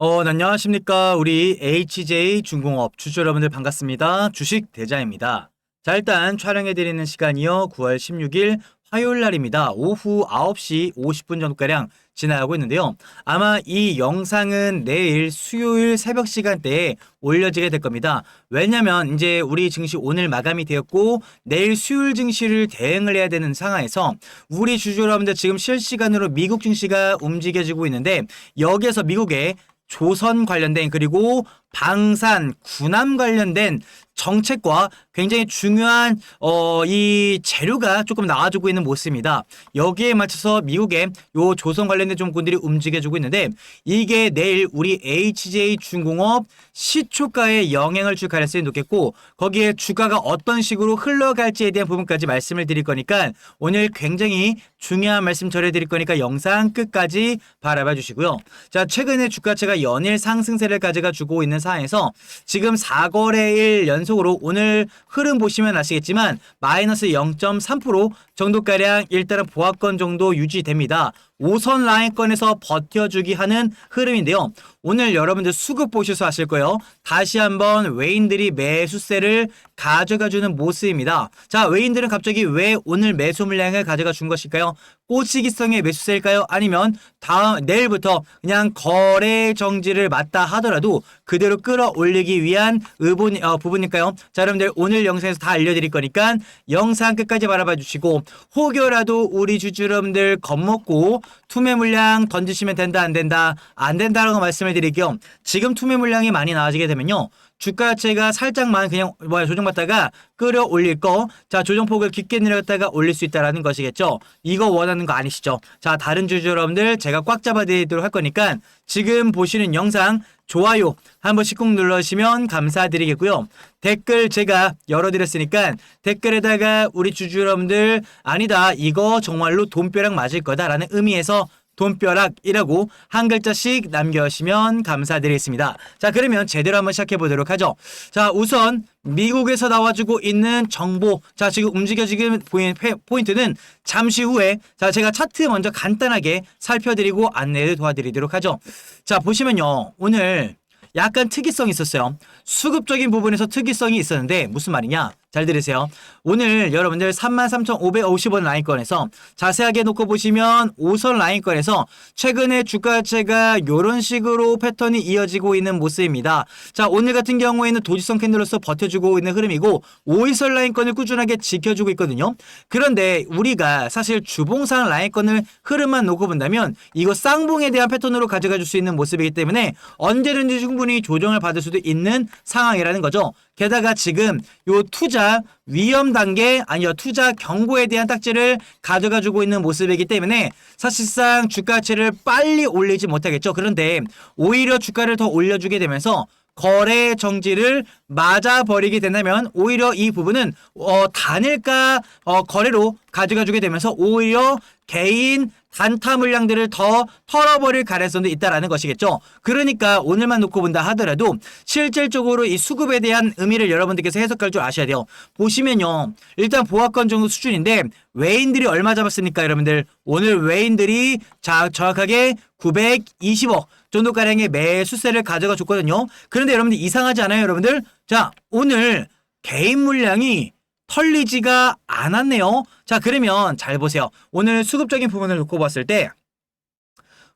어, 네, 안녕하십니까. 우리 HJ 중공업 주주 여러분들 반갑습니다. 주식 대자입니다. 자, 일단 촬영해드리는 시간이요. 9월 16일 화요일 날입니다. 오후 9시 50분 정도가량 지나가고 있는데요. 아마 이 영상은 내일 수요일 새벽 시간대에 올려지게 될 겁니다. 왜냐면 이제 우리 증시 오늘 마감이 되었고 내일 수요일 증시를 대응을 해야 되는 상황에서 우리 주주 여러분들 지금 실시간으로 미국 증시가 움직여지고 있는데 여기에서 미국의 조선 관련된 그리고 방산, 군함 관련된 정책과 굉장히 중요한 어, 이 재료가 조금 나와주고 있는 모습입니다. 여기에 맞춰서 미국의 요 조선 관련된 종군들이 움직여주고 있는데 이게 내일 우리 HJ 중공업 시초가에 영향을 줄 가능성이 높겠고 거기에 주가가 어떤 식으로 흘러갈지에 대한 부분까지 말씀을 드릴 거니까 오늘 굉장히 중요한 말씀 전해드릴 거니까 영상 끝까지 바라봐 주시고요. 자 최근에 주가체가 연일 상승세를 가져가 주고 있는 상황에서 지금 4거래일 연속 으로 오늘 흐름 보시면 아시겠지만 마이너스 0.3% 정도가량 일단은 보합권 정도 유지됩니다. 5선 라인권에서 버텨주기 하는 흐름인데요. 오늘 여러분들 수급 보셔서 아실 거예요. 다시 한번 외인들이 매수세를 가져가주는 모습입니다. 자, 외인들은 갑자기 왜 오늘 매수 물량을 가져가 준 것일까요? 꼬치기성의 매수세일까요? 아니면 다음 내일부터 그냥 거래 정지를 맞다 하더라도 그대로 끌어올리기 위한 의본 어, 부분일까요? 자, 여러분들 오늘 영상에서 다 알려드릴 거니까 영상 끝까지 바라봐 주시고 혹여라도 우리 주주 여러분들 겁먹고 투매 물량 던지시면 된다 안 된다 안 된다라고 말씀을 드릴게요. 지금 투매 물량이 많이 나와지게 되면요. 주가 자체가 살짝만 그냥 뭐야 조정받다가 끌어올릴 거. 자, 조정폭을 깊게 내려갔다가 올릴 수 있다라는 것이겠죠. 이거 원하는 거 아니시죠? 자, 다른 주주 여러분들 제가 꽉 잡아 드리도록 할 거니까 지금 보시는 영상 좋아요 한 번씩 꾹 눌러주시면 감사드리겠고요. 댓글 제가 열어드렸으니까 댓글에다가 우리 주주 여러분들 아니다 이거 정말로 돈벼락 맞을 거다라는 의미에서 돈벼락이라고 한 글자씩 남겨주시면 감사드리겠습니다. 자, 그러면 제대로 한번 시작해 보도록 하죠. 자, 우선 미국에서 나와주고 있는 정보. 자, 지금 움직여지는 보이는 페- 포인트는 잠시 후에 자, 제가 차트 먼저 간단하게 살펴드리고 안내를 도와드리도록 하죠. 자, 보시면요. 오늘 약간 특이성이 있었어요. 수급적인 부분에서 특이성이 있었는데 무슨 말이냐? 잘 들으세요. 오늘 여러분들 33,550원 라인권에서 자세하게 놓고 보시면 5선 라인권에서 최근에 주가체가 이런 식으로 패턴이 이어지고 있는 모습입니다. 자, 오늘 같은 경우에는 도지성 캔들로서 버텨주고 있는 흐름이고 5일선 라인권을 꾸준하게 지켜주고 있거든요. 그런데 우리가 사실 주봉상 라인권을 흐름만 놓고 본다면 이거 쌍봉에 대한 패턴으로 가져가 줄 수 있는 모습이기 때문에 언제든지 충분히 조정을 받을 수도 있는 상황이라는 거죠. 게다가 지금 요 투자 위험 단계 아니요 투자 경고에 대한 딱지를 가져가 주고 있는 모습이기 때문에 사실상 주가치를 빨리 올리지 못하겠죠. 그런데 오히려 주가를 더 올려주게 되면서 거래 정지를 맞아버리게 된다면 오히려 이 부분은 어, 단일가 어, 거래로 가져가 주게 되면서 오히려 개인 단타 물량들을 더 털어버릴 가능성도 있다라는 것이겠죠. 그러니까 오늘만 놓고 본다 하더라도 실질적으로 이 수급에 대한 의미를 여러분들께서 해석할 줄 아셔야 돼요. 보시면요. 일단 보합권 정도 수준인데 외인들이 얼마 잡았습니까, 여러분들? 오늘 외인들이 자 정확하게 920억 정도가량의 매 수세를 가져가 줬거든요. 그런데 여러분들 이상하지 않아요, 여러분들? 자, 오늘 개인 물량이 털리지가 않았네요. 자, 그러면 잘 보세요. 오늘 수급적인 부분을 놓고 봤을 때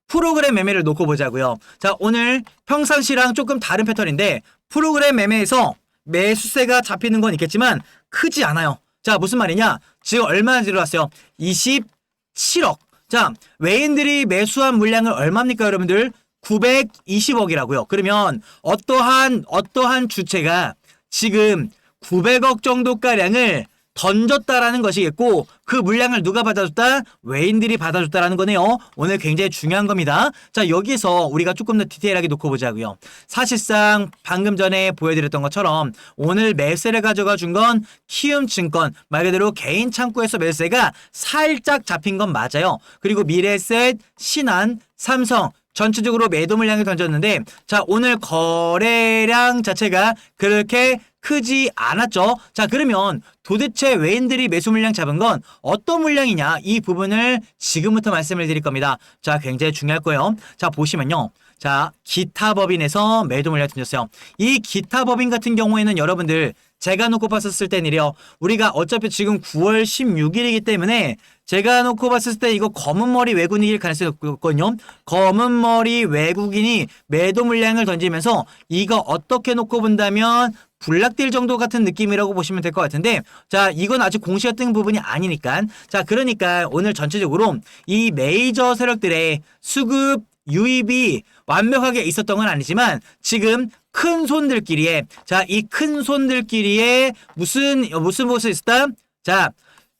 프로그램 매매를 놓고 보자고요. 자, 오늘 평상시랑 조금 다른 패턴인데 프로그램 매매에서 매수세가 잡히는 건 있겠지만 크지 않아요. 자, 무슨 말이냐? 지금 얼마나 들어왔어요? 27억. 자, 외인들이 매수한 물량은 얼마입니까, 여러분들? 920억이라고요. 그러면 어떠한 어떠한 주체가 지금 900억 정도 가량을 던졌다라는 것이겠고 그 물량을 누가 받아줬다? 외인들이 받아줬다라는 거네요. 오늘 굉장히 중요한 겁니다. 자 여기서 우리가 조금 더 디테일하게 놓고 보자고요. 사실상 방금 전에 보여드렸던 것처럼 오늘 매수세를 가져가 준 건 키움증권 말 그대로 개인 창구에서 매수세가 살짝 잡힌 건 맞아요. 그리고 미래셋, 신한, 삼성 전체적으로 매도 물량을 던졌는데 자 오늘 거래량 자체가 그렇게 크지 않았죠. 자 그러면 도대체 외인들이 매수 물량 잡은 건 어떤 물량이냐 이 부분을 지금부터 말씀을 드릴 겁니다. 자 굉장히 중요할 거예요. 자 보시면요. 자, 기타 법인에서 매도 물량 던졌어요. 이 기타 법인 같은 경우에는 여러분들 제가 놓고 봤었을 때는요. 우리가 어차피 지금 9월 16일이기 때문에 제가 놓고 봤을 때 이거 검은 머리 외국인일 가능성이 높거든요. 검은 머리 외국인이 매도 물량을 던지면서 이거 어떻게 놓고 본다면 불락될 정도 같은 느낌이라고 보시면 될 것 같은데 자 이건 아직 공시가 뜬 부분이 아니니까. 자 그러니까 오늘 전체적으로 이 메이저 세력들의 수급 유입이 완벽하게 있었던 건 아니지만 지금 큰 손들끼리에 자이 큰 손들끼리에 무슨 무슨 모습이 있었다 자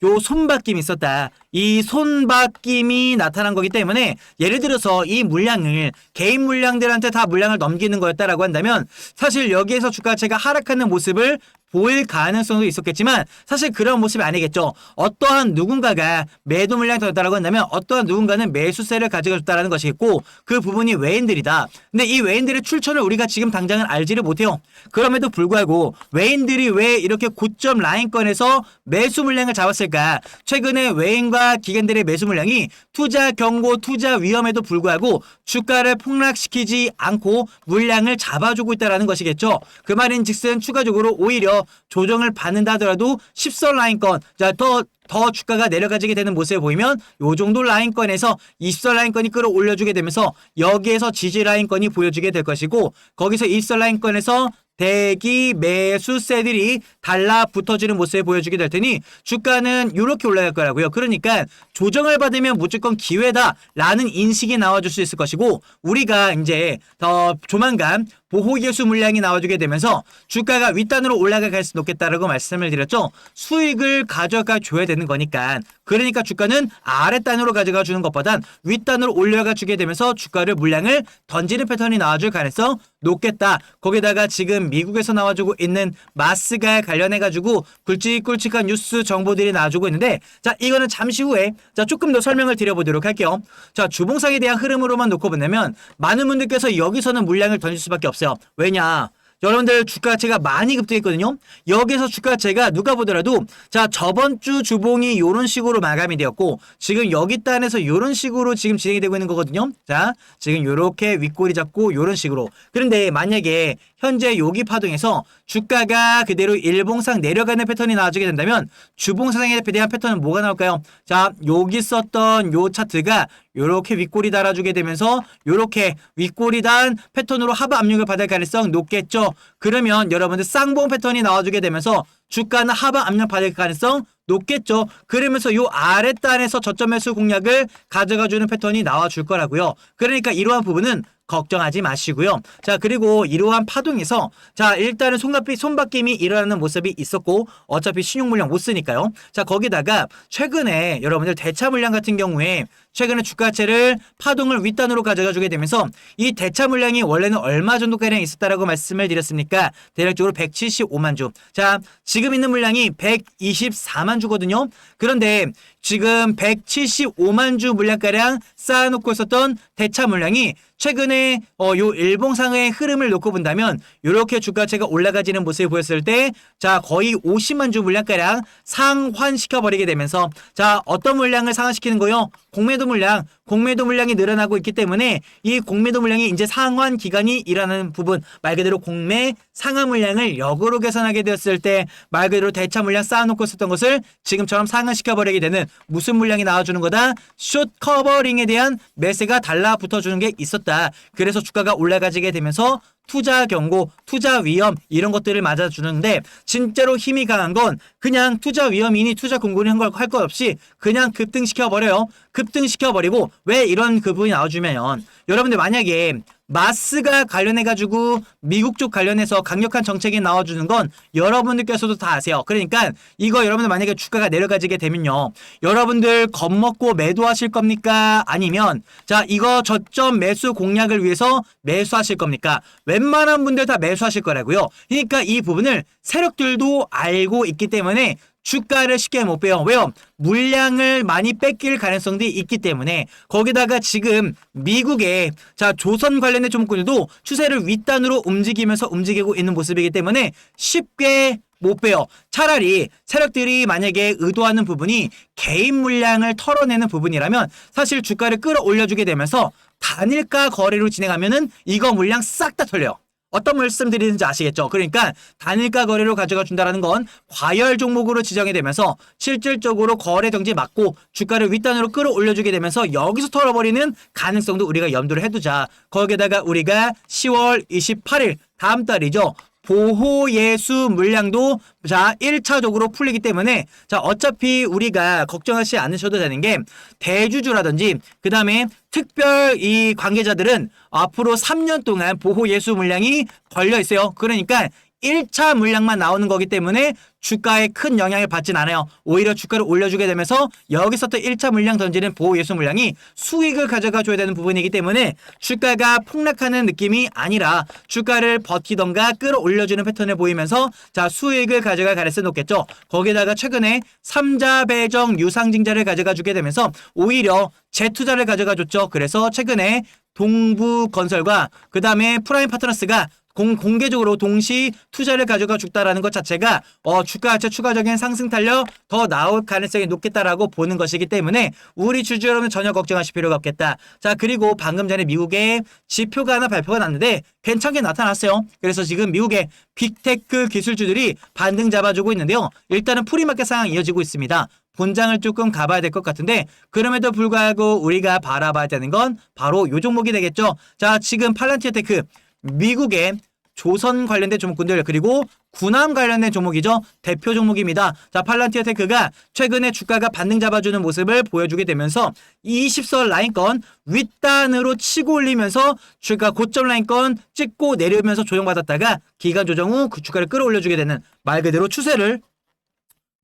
요 손바뀜이 있었다. 이 손바뀜이 나타난 거기 때문에 예를 들어서 이 물량을 개인 물량들한테 다 물량을 넘기는 거였다라고 한다면 사실 여기에서 주가 자체가 하락하는 모습을 보일 가능성도 있었겠지만 사실 그런 모습이 아니겠죠. 어떠한 누군가가 매도 물량이 더 있다고 한다면 어떠한 누군가는 매수세를 가져갔다라는 것이겠고 그 부분이 외인들이다. 근데 이 외인들의 출처를 우리가 지금 당장은 알지를 못해요. 그럼에도 불구하고 외인들이 왜 이렇게 고점 라인권에서 매수 물량을 잡았을까? 최근에 외인과 기관들의 매수 물량이 투자 경고, 투자 위험에도 불구하고 주가를 폭락시키지 않고 물량을 잡아주고 있다라는 것이겠죠. 그 말인즉슨 추가적으로 오히려 조정을 받는다 하더라도 10선 라인권 자더 더 주가가 내려가지게 되는 모습을 보이면 요 정도 라인권에서 20선 라인권이 끌어올려주게 되면서 여기에서 지지 라인권이 보여주게 될 것이고 거기서 20선 라인권에서 대기 매수세들이 달라붙어지는 모습을 보여주게 될 테니 주가는 이렇게 올라갈 거라고요. 그러니까 조정을 받으면 무조건 기회다라는 인식이 나와줄 수 있을 것이고 우리가 이제 더 조만간 보호예수 물량이 나와주게 되면서 주가가 윗단으로 올라갈 가능성이 높겠다라고 말씀을 드렸죠. 수익을 가져가 줘야 되는 거니까 그러니까 주가는 아랫단으로 가져가 주는 것보단 윗단으로 올려가 주게 되면서 주가를 물량을 던지는 패턴이 나와줄 가능성 높겠다. 거기다가 지금 미국에서 나와주고 있는 마스가 관련해가지고 굵직굵직한 뉴스 정보들이 나와주고 있는데 자 이거는 잠시 후에 자 조금 더 설명을 드려보도록 할게요. 자 주봉상에 대한 흐름으로만 놓고 보면 많은 분들께서 여기서는 물량을 던질 수밖에 없어요. 왜냐? 여러분들 주가 자체가 많이 급등했거든요. 여기서 주가 자체가 누가 보더라도 자 저번 주 주봉이 이런 식으로 마감이 되었고 지금 여기 단에서 이런 식으로 지금 진행이 되고 있는 거거든요. 자 지금 이렇게 윗꼬리 잡고 이런 식으로 그런데 만약에 현재 여기 파동에서 주가가 그대로 일봉상 내려가는 패턴이 나와주게 된다면 주봉상에 대한 패턴은 뭐가 나올까요? 자 여기 썼던 요 차트가 요렇게 윗꼬리 달아주게 되면서 요렇게 윗꼬리 단 패턴으로 하부 압력을 받을 가능성 높겠죠. 그러면 여러분들 쌍봉 패턴이 나와주게 되면서 주가는 하부 압력 받을 가능성 높겠죠. 그러면서 요 아랫단에서 저점 매수 공략을 가져가주는 패턴이 나와줄 거라고요. 그러니까 이러한 부분은 걱정하지 마시고요. 자 그리고 이러한 파동에서 자 일단은 손바뀜, 손바뀜이 일어나는 모습이 있었고 어차피 신용 물량 못 쓰니까요. 자 거기다가 최근에 여러분들 대차 물량 같은 경우에 최근에 주가체를 파동을 윗단으로 가져가 주게 되면서 이 대차 물량이 원래는 얼마 정도 가량 있었다라고 말씀을 드렸습니까? 대략적으로 175만 주. 자 지금 있는 물량이 124만 주거든요. 그런데 지금 175만 주 물량가량 쌓아놓고 있었던 대차 물량이 최근에 어, 요 일봉상의 흐름을 놓고 본다면 이렇게 주가체가 올라가지는 모습을 보였을 때 자 거의 50만 주 물량가량 상환시켜 버리게 되면서 자 어떤 물량을 상환시키는 거요? 공매도 물량, 공매도 물량이 늘어나고 있기 때문에 이 공매도 물량이 이제 상환 기간이 일어나는 부분 말 그대로 공매 상하 물량을 역으로 계산하게 되었을 때 말 그대로 대차 물량 쌓아놓고 있었던 것을 지금처럼 상환시켜 버리게 되는 무슨 물량이 나와주는 거다? 숏 커버링에 대한 매세가 달라붙어주는 게 있었다. 그래서 주가가 올라가지게 되면서 투자 경고, 투자 위험 이런 것들을 맞아주는데 진짜로 힘이 강한 건 그냥 투자 위험이니 투자 공고니 한걸할 것 없이 그냥 급등시켜 버려요. 급등시켜 버리고 왜 이런 그 부분이 나와주면 여러분들 만약에 마스가 관련해가지고 미국 쪽 관련해서 강력한 정책이 나와주는 건 여러분들께서도 다 아세요. 그러니까 이거 여러분들 만약에 주가가 내려가지게 되면요. 여러분들 겁먹고 매도하실 겁니까? 아니면 자 이거 저점 매수 공략을 위해서 매수하실 겁니까? 웬만한 분들 다 매수하실 거라고요. 그러니까 이 부분을 세력들도 알고 있기 때문에 주가를 쉽게 못 빼요. 왜요? 물량을 많이 뺏길 가능성도 있기 때문에 거기다가 지금 미국의 자 조선 관련된 종목들도 추세를 윗단으로 움직이면서 움직이고 있는 모습이기 때문에 쉽게 못 빼요. 차라리 세력들이 만약에 의도하는 부분이 개인 물량을 털어내는 부분이라면 사실 주가를 끌어올려주게 되면서 단일가 거래로 진행하면은 이거 물량 싹 다 털려요. 어떤 말씀 드리는지 아시겠죠? 그러니까 단일가 거래로 가져가 준다라는 건 과열 종목으로 지정이 되면서 실질적으로 거래 정지 막고 주가를 윗단으로 끌어올려주게 되면서 여기서 털어버리는 가능성도 우리가 염두를 해두자. 거기에다가 우리가 10월 28일 다음 달이죠. 보호 예수 물량도 자 1차적으로 풀리기 때문에 자 어차피 우리가 걱정하지 않으셔도 되는 게 대주주라든지 그 다음에 특별 이 관계자들은 앞으로 3년 동안 보호 예수 물량이 걸려 있어요. 그러니까 1차 물량만 나오는 거기 때문에 주가에 큰 영향을 받진 않아요. 오히려 주가를 올려주게 되면서 여기서 또 1차 물량 던지는 보호 예수 물량이 수익을 가져가 줘야 되는 부분이기 때문에 주가가 폭락하는 느낌이 아니라 주가를 버티던가 끌어올려주는 패턴을 보이면서 자 수익을 가져갈 가능성이 높겠죠. 거기다가 최근에 삼자 배정 유상증자를 가져가 주게 되면서 오히려 재투자를 가져가 줬죠. 그래서 최근에 동부건설과 그 다음에 프라임 파트너스가 공, 공개적으로 동시 투자를 가져가 죽다라는 것 자체가 어, 주가 자체 추가적인 상승 탄력 더 나올 가능성이 높겠다라고 보는 것이기 때문에 우리 주주 여러분 전혀 걱정하실 필요가 없겠다. 자 그리고 방금 전에 미국의 지표가 하나 발표가 났는데 괜찮게 나타났어요. 그래서 지금 미국의 빅테크 기술주들이 반등 잡아주고 있는데요. 일단은 프리마켓 상황 이어지고 있습니다. 본장을 조금 가봐야 될 것 같은데 그럼에도 불구하고 우리가 바라봐야 되는 건 바로 요 종목이 되겠죠. 자 지금 팔란티어 테크 미국의 조선 관련된 종목군들 그리고 군함 관련된 종목이죠. 대표 종목입니다. 자, 팔란티어 테크가 최근에 주가가 반등 잡아주는 모습을 보여주게 되면서 20설 라인권 윗단으로 치고 올리면서 주가 고점 라인권 찍고 내려오면서 조정받았다가 기간 조정 후 그 주가를 끌어올려주게 되는 말 그대로 추세를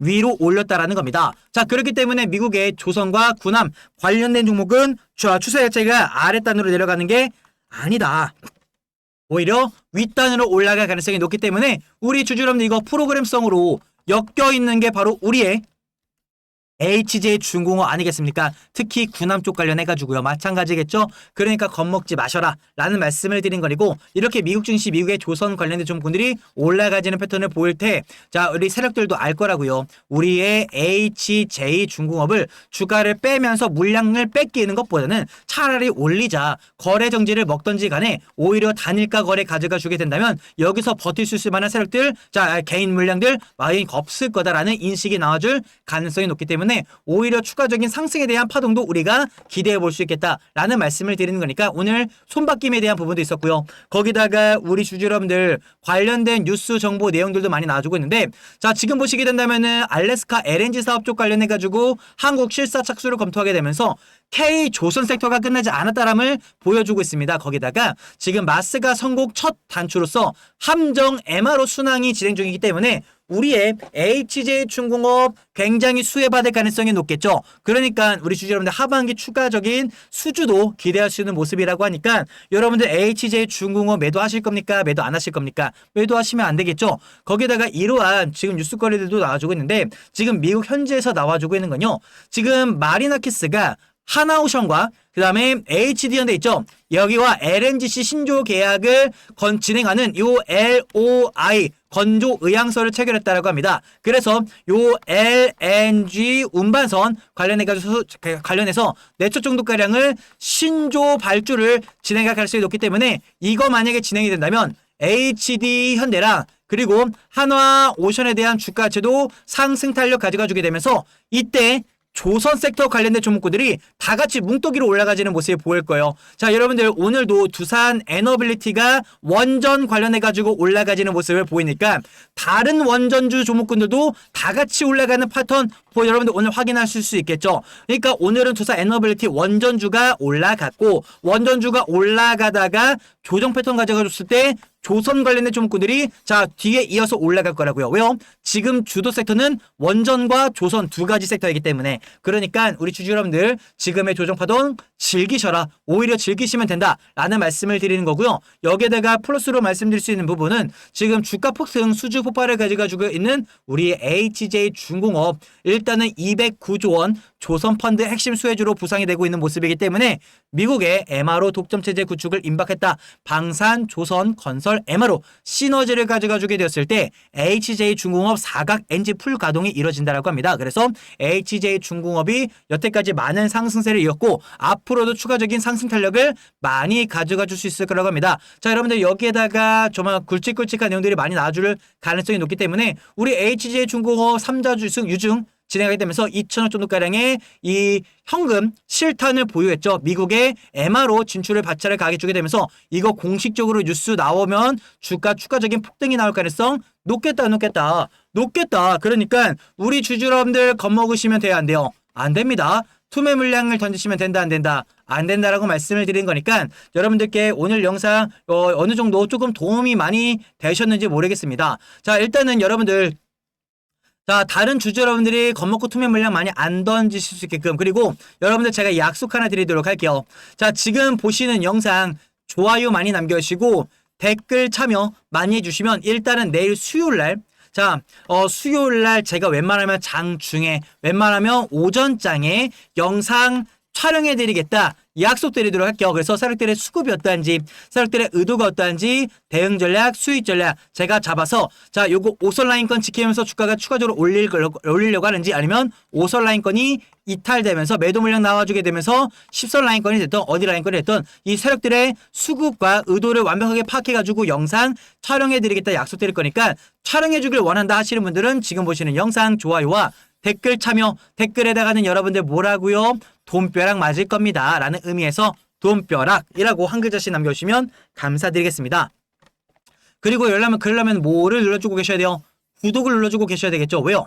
위로 올렸다라는 겁니다. 자, 그렇기 때문에 미국의 조선과 군함 관련된 종목은 자, 추세 자체가 아랫단으로 내려가는 게 아니다. 오히려 윗단으로 올라갈 가능성이 높기 때문에 우리 주주 여러분들 이거 프로그램성으로 엮여 있는 게 바로 우리의 HJ 중공업 아니겠습니까? 특히 군함 쪽 관련해가지고요. 마찬가지겠죠? 그러니까 겁먹지 마셔라. 라는 말씀을 드린 거리고, 이렇게 미국 증시, 미국의 조선 관련된 종목들이 올라가지는 패턴을 보일 때, 자, 우리 세력들도 알 거라고요. 우리의 HJ 중공업을 주가를 빼면서 물량을 뺏기는 것보다는 차라리 올리자. 거래 정지를 먹던지 간에 오히려 단일가 거래 가져가 주게 된다면 여기서 버틸 수 있을 만한 세력들, 자, 개인 물량들 많이 없을 거다라는 인식이 나와줄 가능성이 높기 때문에 오히려 추가적인 상승에 대한 파동도 우리가 기대해 볼 수 있겠다라는 말씀을 드리는 거니까 오늘 손바뀜에 대한 부분도 있었고요. 거기다가 우리 주주 여러분들 관련된 뉴스 정보 내용들도 많이 나와주고 있는데 자 지금 보시게 된다면은 알래스카 LNG 사업 쪽 관련해 가지고 한국 실사 착수를 검토하게 되면서 K 조선 섹터가 끝나지 않았다람을 보여주고 있습니다. 거기다가 지금 마스가 선곡 첫 단추로서 함정 MRO 순항이 진행 중이기 때문에 우리의 HJ 중공업 굉장히 수혜받을 가능성이 높겠죠. 그러니까 우리 주주 여러분들 하반기 추가적인 수주도 기대할 수 있는 모습이라고 하니까 여러분들 HJ 중공업 매도하실 겁니까? 매도 안 하실 겁니까? 매도하시면 안 되겠죠. 거기다가 이러한 지금 뉴스거리들도 나와주고 있는데 지금 미국 현지에서 나와주고 있는 건요. 지금 마리나키스가 하나오션과 그 다음에 HD연대 있죠. 여기와 LNGC 신조 계약을 건 진행하는 요 LOI 건조 의향서를 체결했다라고 합니다. 그래서 요 LNG 운반선 관련해가지고 관련해서 내초 정도 가량을 신조 발주를 진행할 가능성이 높기 때문에 이거 만약에 진행이 된다면 HD 현대랑 그리고 한화 오션에 대한 주가 자체도 상승 탄력 가져가 주게 되면서 이때 조선 섹터 관련된 종목군들이 다 같이 뭉떡이로 올라가지는 모습이 보일 거예요. 자, 여러분들 오늘도 두산 에너빌리티가 원전 관련해 가지고 올라가지는 모습을 보이니까 다른 원전주 종목군들도 다 같이 올라가는 패턴 보 여러분들 오늘 확인하실 수 있겠죠. 그러니까 오늘은 두산 에너빌리티 원전주가 올라갔고 원전주가 올라가다가 조정 패턴 가져가 줬을 때 조선 관련된 종목군들이 자 뒤에 이어서 올라갈 거라고요. 왜요? 지금 주도 섹터는 원전과 조선 두 가지 섹터이기 때문에 그러니까 우리 주주 여러분들 지금의 조정 파동 즐기셔라. 오히려 즐기시면 된다라는 말씀을 드리는 거고요. 여기에다가 플러스로 말씀드릴 수 있는 부분은 지금 주가 폭등 수주 폭발을 가져가지고 있는 우리 HJ 중공업 일단은 209조 원 조선 펀드 핵심 수혜주로 부상이 되고 있는 모습이기 때문에 미국의 MRO 독점 체제 구축을 임박했다. 방산, 조선, 건설, MR, MRO 시너지를 가져가 주게 되었을 때 HJ 중공업 사각 엔진 풀 가동이 이루어진다라고 합니다. 그래서 HJ 중공업이 여태까지 많은 상승세를 이었고 앞으로도 추가적인 상승 탄력을 많이 가져가 줄 수 있을 거라고 합니다. 자, 여러분들 여기에다가 정말 굵직굵직한 내용들이 많이 나와줄 가능성이 높기 때문에 우리 HJ 중공업 3자 주승 유중 진행하게 되면서 2천억 정도가량의 이 현금 실탄을 보유했죠. 미국의 MRO 진출을 박차를 가게 주게 되면서 이거 공식적으로 뉴스 나오면 주가 추가적인 폭등이 나올 가능성 높겠다 높겠다 높겠다. 그러니까 우리 주주 여러분들 겁먹으시면 돼요 안 돼요? 안 됩니다. 투매 물량을 던지시면 된다 안 된다 안 된다라고 말씀을 드린 거니까 여러분들께 오늘 영상 어, 어느 정도 조금 도움이 많이 되셨는지 모르겠습니다. 자 일단은 여러분들 자, 다른 주주 여러분들이 겁먹고 투명 물량 많이 안 던지실 수 있게끔 그리고 여러분들 제가 약속 하나 드리도록 할게요. 자, 지금 보시는 영상 좋아요 많이 남겨주시고 댓글 참여 많이 해주시면 일단은 내일 수요일 날 자, 어, 수요일 날 제가 웬만하면 장중에 웬만하면 오전장에 영상 촬영해드리겠다. 약속드리도록 할게요. 그래서 세력들의 수급이 어떠한지, 세력들의 의도가 어떠한지, 대응 전략, 수익 전략 제가 잡아서 자, 요거 오설 라인권 지키면서 주가가 추가적으로 올릴 걸- 올리려고 하는지 아니면 오설 라인권이 이탈되면서 매도 물량 나와주게 되면서 10선 라인권이 됐던 어디 라인권이 됐던 이 세력들의 수급과 의도를 완벽하게 파악해가지고 영상 촬영해드리겠다 약속드릴 거니까 촬영해주길 원한다 하시는 분들은 지금 보시는 영상 좋아요와 댓글 참여, 댓글에다가는 여러분들 뭐라고요? 돈벼락 맞을 겁니다. 라는 의미에서 돈벼락이라고 한 글자씩 남겨주시면 감사드리겠습니다. 그리고 열라면 그러려면 뭐를 눌러주고 계셔야 돼요? 구독을 눌러주고 계셔야 되겠죠? 왜요?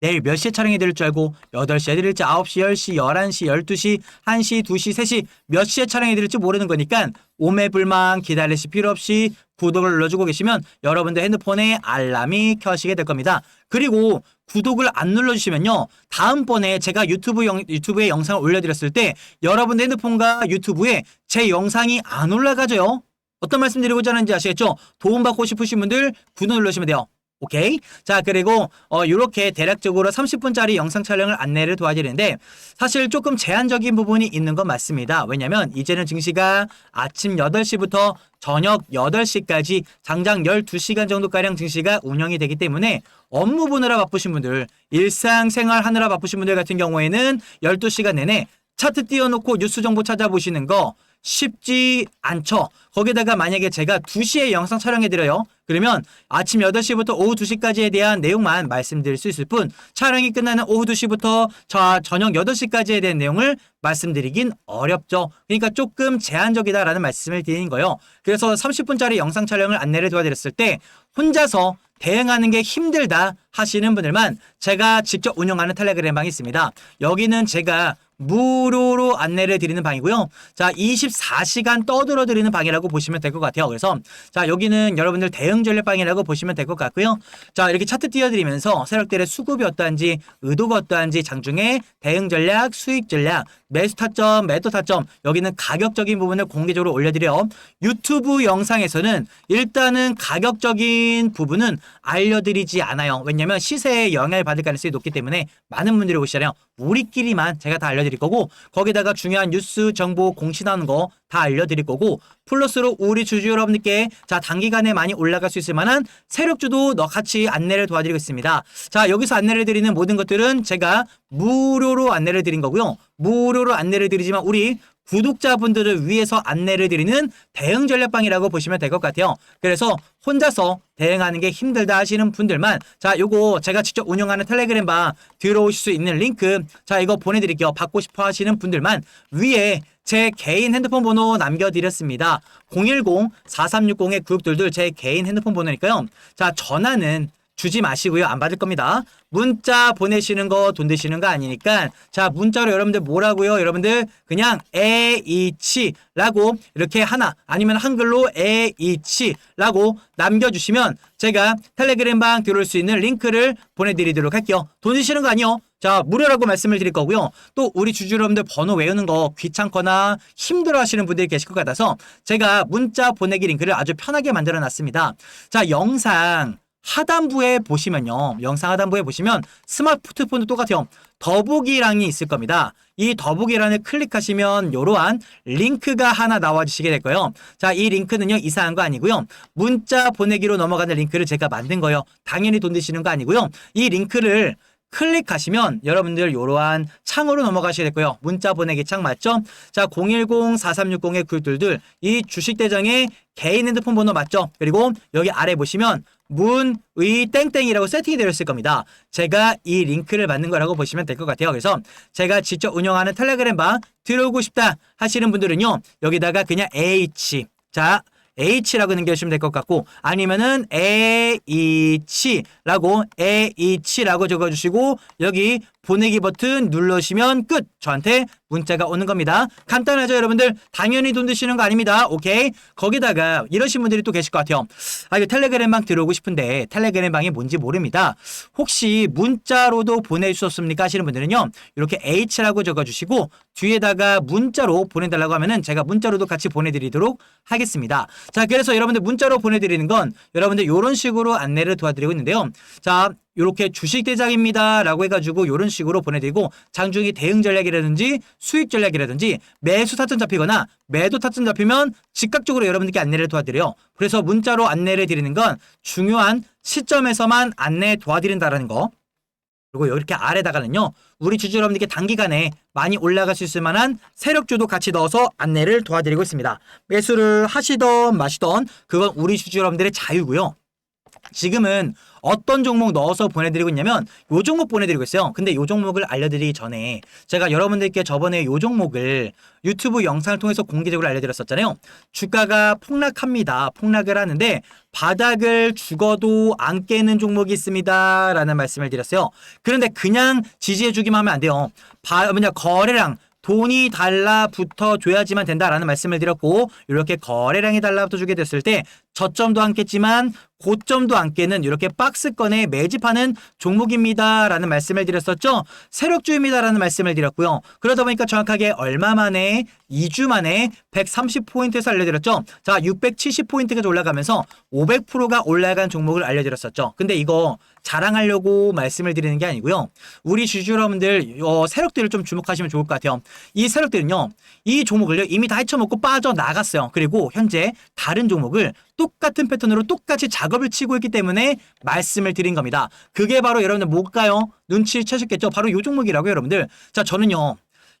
내일 몇 시에 촬영이 될 줄 알고 8시에 해드릴지 9시, 10시, 11시, 12시, 1시, 2시, 3시 몇 시에 촬영이 될지 모르는 거니까 오매불망 기다리실 필요 없이 구독을 눌러주고 계시면 여러분들 핸드폰에 알람이 켜시게 될 겁니다. 그리고 구독을 안 눌러주시면요. 다음번에 제가 유튜브 영, 유튜브에 영상을 올려드렸을 때 여러분들 핸드폰과 유튜브에 제 영상이 안 올라가져요. 어떤 말씀 드리고자 하는지 아시겠죠? 도움받고 싶으신 분들 구독 눌러주시면 돼요. 오케이. 자, 그리고 어 요렇게 대략적으로 30분짜리 영상 촬영을 안내를 도와드리는데 사실 조금 제한적인 부분이 있는 건 맞습니다. 왜냐면 이제는 증시가 아침 8시부터 저녁 8시까지 장장 12시간 정도가량 증시가 운영이 되기 때문에 업무 보느라 바쁘신 분들, 일상생활 하느라 바쁘신 분들 같은 경우에는 12시간 내내 차트 띄워놓고 뉴스 정보 찾아보시는 거 쉽지 않죠. 거기다가 만약에 제가 2시에 영상 촬영해드려요. 그러면 아침 8시부터 오후 2시까지에 대한 내용만 말씀드릴 수 있을 뿐 촬영이 끝나는 오후 2시부터 저 저녁 8시까지에 대한 내용을 말씀드리긴 어렵죠. 그러니까 조금 제한적이다라는 말씀을 드리는 거예요. 그래서 30분짜리 영상 촬영을 안내를 도와드렸을 때 혼자서 대응하는 게 힘들다 하시는 분들만 제가 직접 운영하는 텔레그램 방이 있습니다. 여기는 제가 무료로 안내를 드리는 방이고요. 자, 24시간 떠들어 드리는 방이라고 보시면 될 것 같아요. 그래서 자, 여기는 여러분들 대응 전략 방이라고 보시면 될 것 같고요. 자, 이렇게 차트 띄워 드리면서 세력들의 수급이 어떠한지, 의도가 어떠한지, 장중에 대응 전략, 수익 전략, 매수 타점, 매도 타점, 여기는 가격적인 부분을 공개적으로 올려드려요. 유튜브 영상에서는 일단은 가격적인 부분은 알려드리지 않아요. 왜냐면 시세에 영향을 받을 가능성이 높기 때문에 많은 분들이 오시잖아요. 우리끼리만 제가 다 알려드릴 거고 거기다가 중요한 뉴스 정보 나오는 거다 알려드릴 거고 플러스로 우리 주주 여러분들께 자 단기간에 많이 올라갈 수 있을 만한 세력주도 너 같이 안내를 도와드리고 있습니다. 자 여기서 안내를 드리는 모든 것들은 제가 무료로 안내를 드린 거고요. 무료로 안내를 드리지만 우리 구독자분들을 위해서 안내를 드리는 대응 전략방이라고 보시면 될 것 같아요. 그래서 혼자서 대응하는 게 힘들다 하시는 분들만 자 요거 제가 직접 운영하는 텔레그램 방 들어오실 수 있는 링크 자 이거 보내드릴게요. 받고 싶어 하시는 분들만 위에 제 개인 핸드폰 번호 남겨드렸습니다. 010-4360의 구육들들 제 개인 핸드폰 번호니까요. 자 전화는 주지 마시고요. 안 받을 겁니다. 문자 보내시는 거 돈 드시는 거 아니니까 자 문자로 여러분들 뭐라고요? 여러분들 그냥 에이치라고 이렇게 하나 아니면 한글로 에이치라고 남겨주시면 제가 텔레그램 방 들어올 수 있는 링크를 보내드리도록 할게요. 돈 드시는 거 아니요? 자 무료라고 말씀을 드릴 거고요. 또 우리 주주 여러분들 번호 외우는 거 귀찮거나 힘들어 하시는 분들이 계실 것 같아서 제가 문자 보내기 링크를 아주 편하게 만들어 놨습니다. 자 영상 하단부에 보시면요. 영상 하단부에 보시면 스마트폰도 똑같아요. 더보기란이 있을 겁니다. 이 더보기란을 클릭하시면 이러한 링크가 하나 나와주시게 될 거예요. 자, 이 링크는요, 이상한 거 아니고요. 문자 보내기로 넘어가는 링크를 제가 만든 거예요. 당연히 돈 드시는 거 아니고요. 이 링크를 클릭하시면 여러분들 이러한 창으로 넘어가셔야 될 거예요. 문자 보내기 창 맞죠? 자, 010-4360의 굴둘둘 이 주식대장의 개인 핸드폰 번호 맞죠? 그리고 여기 아래 보시면 문의 땡땡이라고 세팅이 되어 있을 겁니다. 제가 이 링크를 받는 거라고 보시면 될 것 같아요. 그래서 제가 직접 운영하는 텔레그램 방 들어오고 싶다 하시는 분들은요. 여기다가 그냥 H 자 H라고 남겨주시면 될 것 같고 아니면은 H라고 H라고 적어주시고 여기 보내기 버튼 눌러주시면 끝. 저한테 문자가 오는 겁니다. 간단하죠 여러분들? 당연히 돈 드시는 거 아닙니다. 오케이? 거기다가 이러신 분들이 또 계실 것 같아요. 아 이거 텔레그램방 들어오고 싶은데 텔레그램 방이 뭔지 모릅니다. 혹시 문자로도 보내주셨습니까? 하시는 분들은요 이렇게 H라고 적어주시고 뒤에다가 문자로 보내달라고 하면은 제가 문자로도 같이 보내드리도록 하겠습니다. 자 그래서 여러분들 문자로 보내드리는 건 여러분들 이런 식으로 안내를 도와드리고 있는데요. 자 요렇게 주식 대장입니다. 라고 해가지고 요런 식으로 보내드리고 장중에 대응 전략이라든지 수익 전략이라든지 매수 타점 잡히거나 매도 타점 잡히면 즉각적으로 여러분들께 안내를 도와드려요. 그래서 문자로 안내를 드리는 건 중요한 시점에서만 안내 도와드린다라는 거. 그리고 이렇게 아래다가는요 우리 주주 여러분들께 단기간에 많이 올라갈 수 있을 만한 세력주도 같이 넣어서 안내를 도와드리고 있습니다. 매수를 하시던 마시던 그건 우리 주주 여러분들의 자유고요 지금은 어떤 종목 넣어서 보내드리고 있냐면 요 종목 보내드리고 있어요. 근데 요 종목을 알려드리기 전에 제가 여러분들께 저번에 요 종목을 유튜브 영상을 통해서 공개적으로 알려드렸었잖아요. 주가가 폭락합니다. 폭락을 하는데 바닥을 죽어도 안 깨는 종목이 있습니다. 라는 말씀을 드렸어요. 그런데 그냥 지지해주기만 하면 안 돼요. 바, 뭐냐, 거래량, 돈이 달라붙어 줘야지만 된다라는 말씀을 드렸고 이렇게 거래량이 달라붙어 주게 됐을 때 저점도 안 깼지만 고점도 안 깨는 이렇게 박스권에 매집하는 종목입니다라는 말씀을 드렸었죠. 세력주입니다라는 말씀을 드렸고요. 그러다 보니까 정확하게 얼마 만에 2주 만에 130포인트에서 알려드렸죠. 자, 670포인트까지 올라가면서 500%가 올라간 종목을 알려드렸었죠. 근데 이거 자랑하려고 말씀을 드리는 게 아니고요. 우리 주주 여러분들 어, 세력들을 좀 주목하시면 좋을 것 같아요. 이 세력들은요. 이 종목을요. 이미 다 헤쳐먹고 빠져나갔어요. 그리고 현재 다른 종목을 똑같은 패턴으로 똑같이 작업을 치고 있기 때문에 말씀을 드린 겁니다. 그게 바로 여러분들 뭘까요? 눈치 채셨겠죠? 바로 요 종목이라고요, 여러분들. 자, 저는요.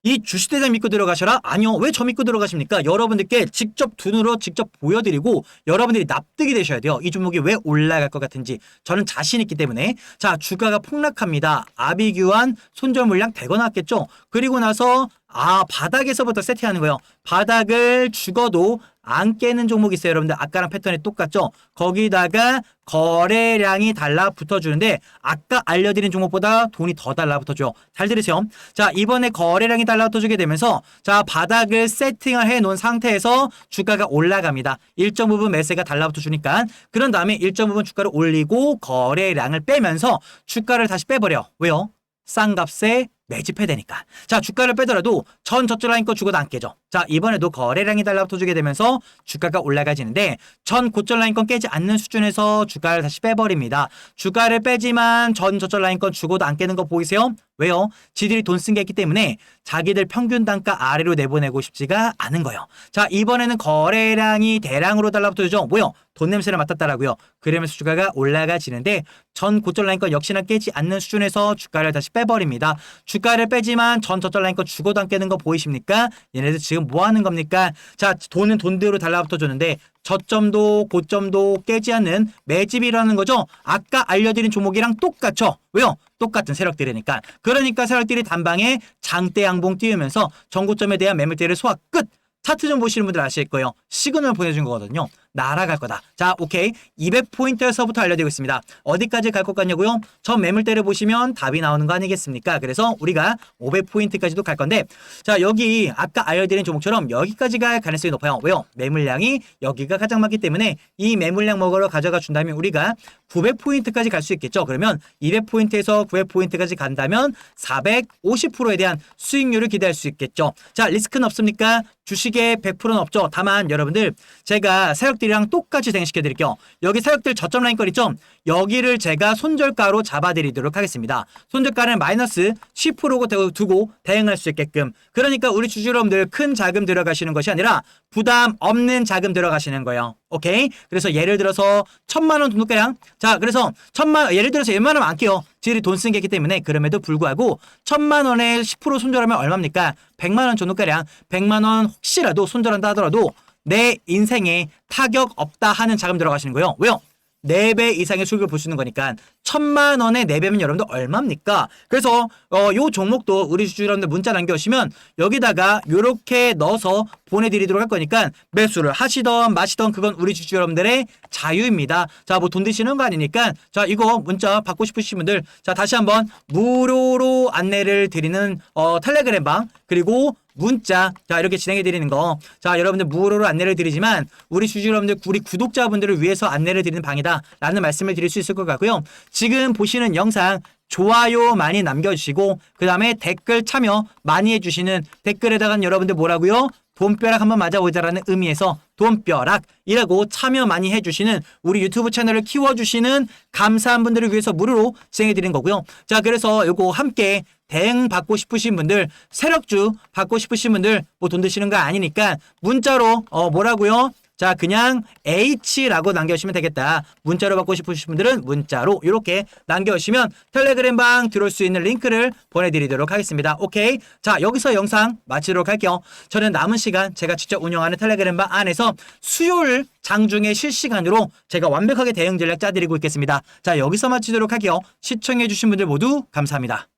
이 주식대장 믿고 들어가셔라? 아니요. 왜 저 믿고 들어가십니까? 여러분들께 직접 두 눈으로 직접 보여드리고 여러분들이 납득이 되셔야 돼요. 이 종목이 왜 올라갈 것 같은지 저는 자신 있기 때문에 자 주가가 폭락합니다. 아비규환 손절 물량 대거 나왔겠죠. 그리고 나서 아 바닥에서부터 세팅하는 거예요. 바닥을 죽어도 안 깨는 종목이 있어요. 여러분들 아까랑 패턴이 똑같죠. 거기다가 거래량이 달라붙어 주는데 아까 알려드린 종목보다 돈이 더 달라붙어줘요. 잘 들으세요. 자 이번에 거래량이 달라붙어 주게 되면서 자 바닥을 세팅을 해놓은 상태에서 주가가 올라갑니다. 일정 부분 매세가 달라붙어 주니까 그런 다음에 일정 부분 주가를 올리고 거래량을 빼면서 주가를 다시 빼버려. 왜요? 싼 값에 매집해야 되니까. 자, 주가를 빼더라도 전 저점 라인 거 죽어도 안 깨져. 자, 이번에도 거래량이 달라붙어 주게 되면서 주가가 올라가지는데 전 고점 라인 건 깨지 않는 수준에서 주가를 다시 빼버립니다. 주가를 빼지만 전 저점 라인 건 죽어도 안 깨는 거 보이세요? 왜요? 지들이 돈 쓴 게 있기 때문에 자기들 평균 단가 아래로 내보내고 싶지가 않은 거예요. 자, 이번에는 거래량이 대량으로 달라붙어죠. 뭐요? 돈 냄새를 맡았다라고요. 그러면서 주가가 올라가지는데 전 고점 라인 건 역시나 깨지 않는 수준에서 주가를 다시 빼버립니다. 주 가를 빼지만 전 저점 라인 건 죽어도 안 깨는 거 보이십니까? 얘네들 지금 뭐 하는 겁니까? 자, 돈은 돈대로 달라붙어 줬는데 저점도 고점도 깨지 않는 매집이라는 거죠. 아까 알려드린 종목이랑 똑같죠. 왜요? 똑같은 세력들이니까. 그러니까 세력들이 단방에 장대 양봉 띄우면서 전고점에 대한 매물대를 소화 끝. 차트 좀 보시는 분들 아실 거예요. 시그널 보내준 거거든요. 날아갈 거다. 자, 오케이. 200포인트에서부터 알려드리고 있습니다. 어디까지 갈 것 같냐고요? 전 매물대를 보시면 답이 나오는 거 아니겠습니까? 그래서 우리가 500포인트까지도 갈 건데, 자, 여기 아까 알려드린 종목처럼 여기까지 갈 가능성이 높아요. 왜요? 매물량이 여기가 가장 많기 때문에 이 매물량 먹으러 가져가 준다면 우리가 900포인트까지 갈 수 있겠죠. 그러면 200포인트에서 900포인트까지 간다면 450%에 대한 수익률을 기대할 수 있겠죠. 자, 리스크는 없습니까? 주식에 100%는 없죠. 다만 여러분들 제가 세력들이랑 똑같이 진행시켜 드릴게요. 여기 세력들 저점 라인 걸 있죠. 여기를 제가 손절가로 잡아드리도록 하겠습니다. 손절가는 마이너스 10%고 두고 대응할 수 있게끔. 그러니까 우리 주주 여러분들 큰 자금 들어가시는 것이 아니라 부담 없는 자금 들어가시는 거예요. 오케이? 그래서 예를 들어서 천만 원 돈가량 자 그래서 천만 예를 들어서 웬만하면 안 깨요. 지들이 돈 쓴 게 있기 때문에 그럼에도 불구하고 천만 원에 10% 손절하면 얼마입니까? 100만 원 정도가량 100만 원 혹시라도 손절한다 하더라도 내 인생에 타격 없다 하는 자금 들어가시는 거예요. 왜요? 4배 이상의 수익을 볼 수 있는 거니까 천만 원에 4배면 여러분들 얼마입니까? 그래서 어, 요 종목도 우리 주주 여러분들 문자 남겨오시면 여기다가 요렇게 넣어서 보내드리도록 할 거니까 매수를 하시던 마시던 그건 우리 주주 여러분들의 자유입니다. 자 뭐 돈 드시는 거 아니니까 자 이거 문자 받고 싶으신 분들 자 다시 한번 무료로 안내를 드리는 어, 텔레그램 방 그리고 문자. 자 이렇게 진행해 드리는 거. 자 여러분들 무료로 안내를 드리지만 우리 주주 여러분들 우리 구독자분들을 위해서 안내를 드리는 방이다 라는 말씀을 드릴 수 있을 것 같고요. 지금 보시는 영상 좋아요 많이 남겨주시고 그 다음에 댓글 참여 많이 해주시는 댓글에다가 여러분들 뭐라고요? 돈벼락 한번 맞아보자라는 의미에서 돈벼락이라고 참여 많이 해주시는 우리 유튜브 채널을 키워주시는 감사한 분들을 위해서 무료로 진행해드리는 거고요. 자, 그래서 요거 함께 대응 받고 싶으신 분들, 세력주 받고 싶으신 분들 뭐 돈 드시는 거 아니니까 문자로 어 뭐라고요? 자, 그냥 H라고 남겨주시면 되겠다. 문자로 받고 싶으신 분들은 문자로 이렇게 남겨주시면 텔레그램 방 들어올 수 있는 링크를 보내드리도록 하겠습니다. 오케이? 자, 여기서 영상 마치도록 할게요. 저는 남은 시간 제가 직접 운영하는 텔레그램 방 안에서 수요일 장중에 실시간으로 제가 완벽하게 대응 전략 짜드리고 있겠습니다. 자, 여기서 마치도록 할게요. 시청해주신 분들 모두 감사합니다.